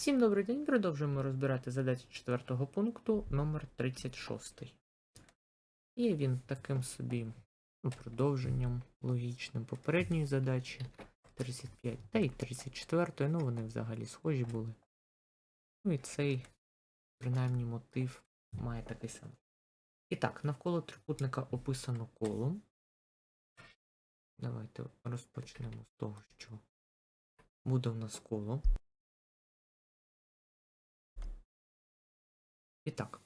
Всім добрий день. Продовжуємо розбирати задачі четвертого пункту номер 36. Є він таким собі продовженням логічним попередньої задачі 35 та й 34, ну вони взагалі схожі були. Ну і цей, принаймні, мотив має такий самий. І так, навколо трикутника описано коло. Давайте розпочнемо з того, що буде в нас коло. І так,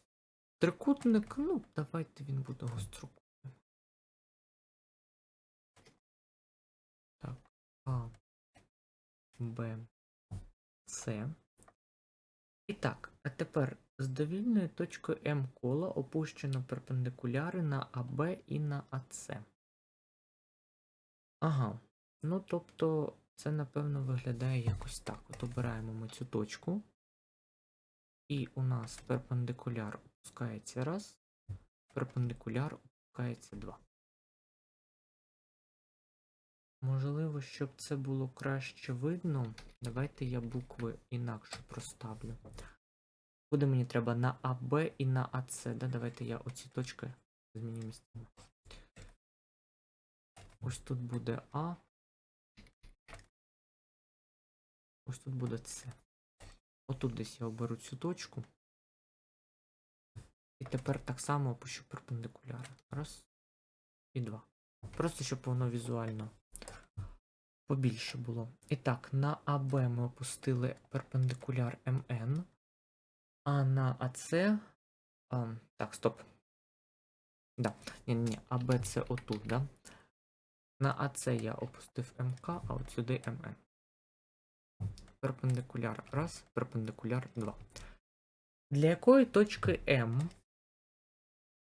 трикутник, ну, давайте він буде гострокутним. Так, А, Б, С. І так, а тепер з довільною точкою М кола опущено перпендикуляри на АБ і на АС. Ага. Ну, тобто, це, напевно, виглядає якось так. От обираємо ми цю точку. І у нас перпендикуляр опускається раз, перпендикуляр опускається два. Можливо, щоб це було краще видно, давайте я букви інакше проставлю. Куди мені треба на АБ і на АС. Да? Давайте я оці точки зміню місцями. Ось тут буде А. Ось тут буде С. Отут десь я оберу цю точку. І тепер так само опущу перпендикуляри. Раз. І два. Просто щоб воно візуально побільше було. І так, на АБ ми опустили перпендикуляр МН. А на АЦ. А, так, стоп. Да. Ні, ні, АБ це отут, да? На АЦ я опустив МК, а от сюди МН перпендикуляр 1, перпендикуляр 2. Для якої точки М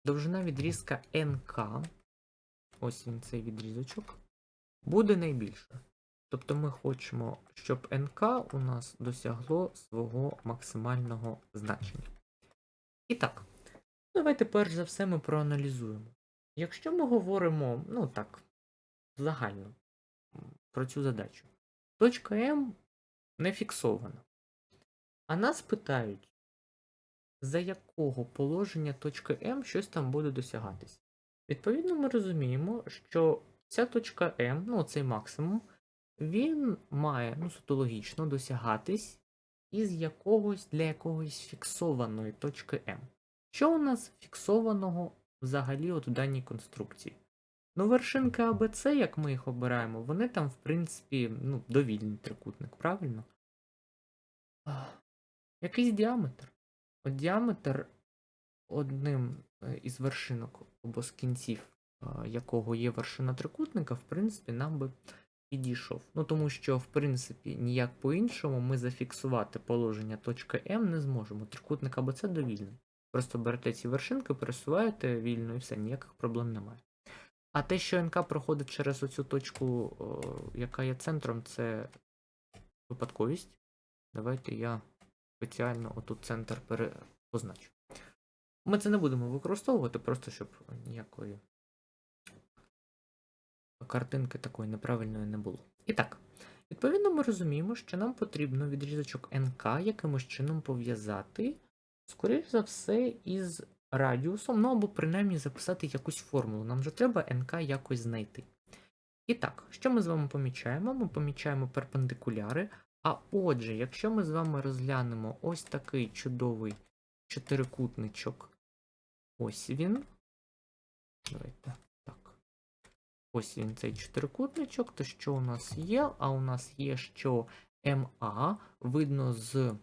довжина відрізка НК, ось він цей відрізочок, буде найбільша. Тобто ми хочемо, щоб НК у нас досягло свого максимального значення. І так, давайте перш за все ми проаналізуємо. Якщо ми говоримо, ну так, загально про цю задачу, точка М не фіксовано. А нас питають, за якого положення точки М щось там буде досягатись. Відповідно, ми розуміємо, що ця точка М, ну цей максимум, він має ну, суто логічно досягатись із якогось для якогось фіксованої точки М. Що у нас фіксованого взагалі от в даній конструкції? Ну, вершинки АБЦ, як ми їх обираємо, вони там, в принципі, ну, довільний трикутник, правильно? Якийсь діаметр. От діаметр одним е, із вершинок або з кінців, якого є вершина трикутника, в принципі, нам би підійшов. Ну, тому що, в принципі, ніяк по-іншому ми зафіксувати положення точки М не зможемо. Трикутник АБЦ довільний. Просто берете ці вершинки, пересуваєте вільно і все, ніяких проблем немає. А те, що НК проходить через оцю точку, яка є центром, це випадковість. Давайте я спеціально отут центр позначу. Ми це не будемо використовувати, просто щоб ніякої картинки такої неправильної не було. І так, відповідно, ми розуміємо, що нам потрібно відрізочок НК якимось чином пов'язати, скоріш за все, із радіусом, ну або принаймні записати якусь формулу. Нам же треба НК якось знайти. І так, що ми з вами помічаємо? Ми помічаємо перпендикуляри. А отже, якщо ми з вами розглянемо ось такий чудовий чотирикутничок, ось він. Давайте так. Ось він цей чотирикутничок, то що у нас є? А у нас є, що МА видно з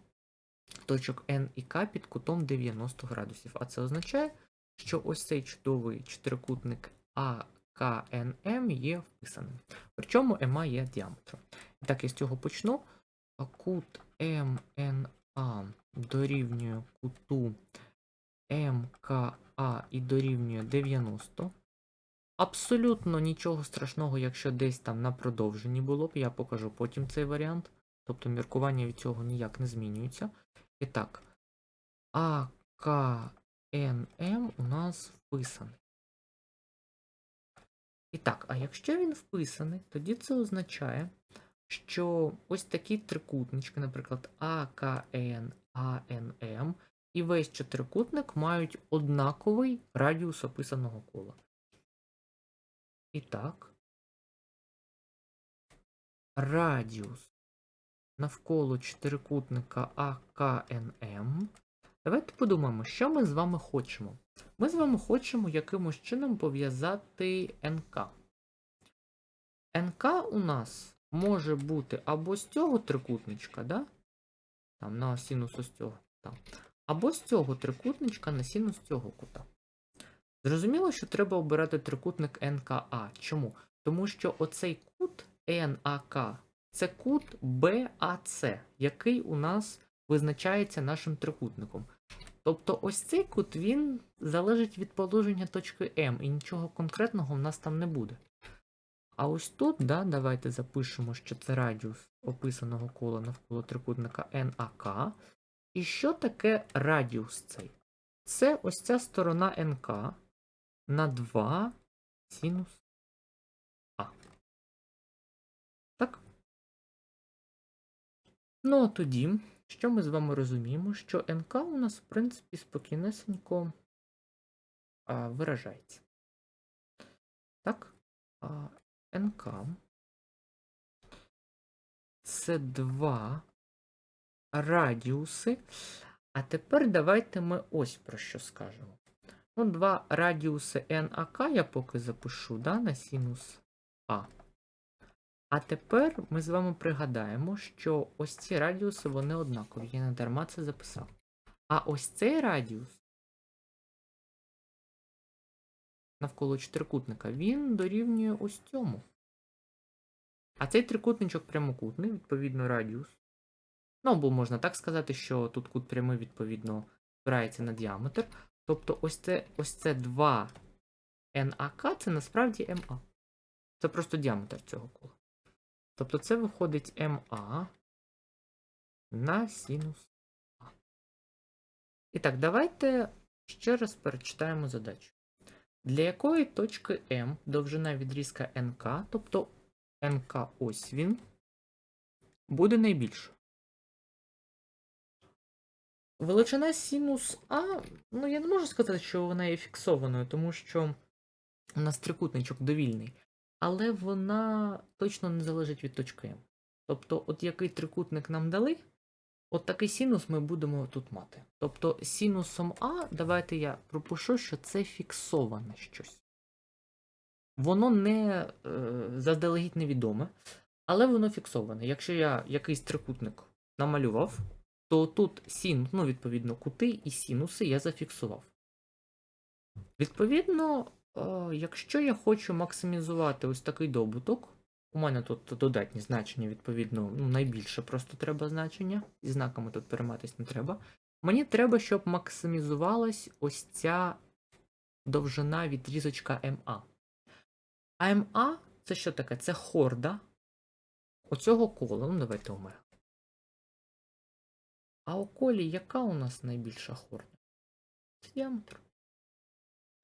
точок N і К під кутом 90 градусів. А це означає, що ось цей чудовий чотирикутник АКНМ є вписаним. Причому МА є діаметром. І так, я з цього почну. Кут МНА дорівнює куту МКА і дорівнює 90. Абсолютно нічого страшного, якщо десь там на продовженні було б, я покажу потім цей варіант. Тобто міркування від цього ніяк не змінюється. І так, АКНМ у нас вписаний. І так, а якщо він вписаний, тоді це означає, що ось такі трикутнички, наприклад, АКН, АНМ, і весь чотирикутник мають однаковий радіус описаного кола. І так, радіус навколо чотирикутника АКНМ. Давайте подумаємо, що ми з вами хочемо. Ми з вами хочемо якимось чином пов'язати НК. НК у нас може бути або з цього трикутничка, да? Там на синус ось цього. Там. Або з цього трикутничка на синус цього кута. Зрозуміло, що треба обирати трикутник НКА. Чому? Тому що оцей кут НАК це кут БАЦ, який у нас визначається нашим трикутником. Тобто ось цей кут він залежить від положення точки М, і нічого конкретного в нас там не буде. А ось тут, да, давайте запишемо, що це радіус описаного кола навколо трикутника НАК. І що таке радіус цей? Це ось ця сторона НК на 2 синус Ну, а тоді, що ми з вами розуміємо, що НК у нас, в принципі, спокійнесенько а, виражається. Так? А, НК. Це два радіуси. А тепер давайте ми ось про що скажемо. Ну, два радіуси НАК я поки запишу, да, на синус А. А тепер ми з вами пригадаємо, що ось ці радіуси вони однакові. Я не дарма це записав. А ось цей радіус навколо чотирикутника, він дорівнює ось цьому. А цей трикутничок прямокутний, відповідно, радіус. Ну, або можна так сказати, що тут кут прямий, відповідно, спирається на діаметр. Тобто ось це ось це 2 НАК це насправді МА. Це просто діаметр цього кола. Тобто це виходить МА на синус А. І так, давайте ще раз перечитаємо задачу. Для якої точки М довжина відрізка НК, тобто НК ось він, буде найбільша? Величина синус А, ну я не можу сказати, що вона є фіксованою, тому що у нас трикутничок довільний. Але вона точно не залежить від точки М. Тобто, от який трикутник нам дали, от такий синус ми будемо тут мати. Тобто синусом А, давайте я пропишу, що це фіксоване щось. Воно не е, заздалегідь невідоме, але воно фіксоване. Якщо я якийсь трикутник намалював, то тут син, ну, відповідно, кути і синуси я зафіксував. Відповідно, якщо я хочу максимізувати ось такий добуток, у мене тут додатні значення, відповідно, ну, найбільше просто треба значення, і знаками тут перейматись не треба. Мені треба, щоб максимізувалась ось ця довжина відрізочка МА. А МА це що таке? Це хорда оцього кола. Ну, давайте омега. А у колі яка у нас найбільша хорда? Це діаметр.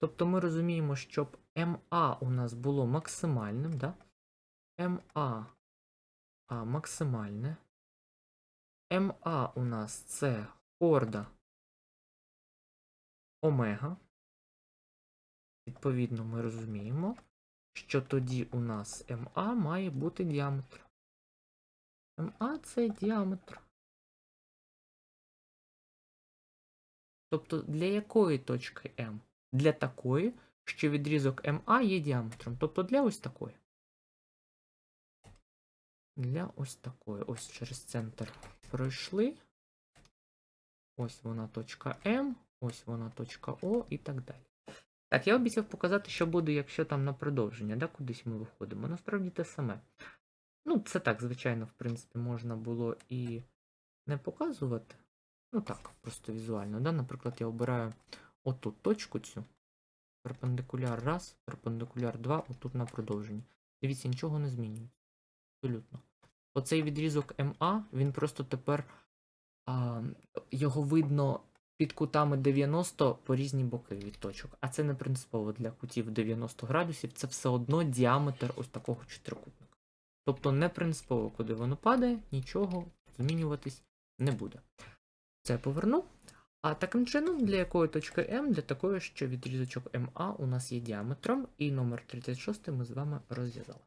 Тобто ми розуміємо, щоб МА у нас було максимальним, да? МА а, максимальне. МА у нас це хорда омега. Відповідно, ми розуміємо, що тоді у нас МА має бути діаметр. МА це діаметр. Тобто для якої точки М? Для такої, що відрізок МА є діаметром. Тобто для ось такої. Для ось такої. Ось через центр пройшли. Ось вона точка М, ось вона точка О і так далі. Так, я обіцяв показати, що буде, якщо там на продовження, да, кудись ми виходимо. Насправді те саме. Ну, це так, звичайно, в принципі, можна було і не показувати. Ну так, просто візуально. Да? Наприклад, я обираю оту точку цю. Перпендикуляр раз, перпендикуляр 2, отут на продовженні. Дивіться, нічого не змінюється. Абсолютно. Оцей відрізок МА, він просто тепер а, його видно під кутами 90 по різні боки від точок. А це не принципово для кутів 90 градусів, це все одно діаметр ось такого чотирикутника. Тобто не принципово, куди воно падає, нічого змінюватись не буде. Це поверну. А таким чином, для якої точки М, для такої, що відрізочок МА у нас є діаметром, і номер 36 ми з вами розв'язали.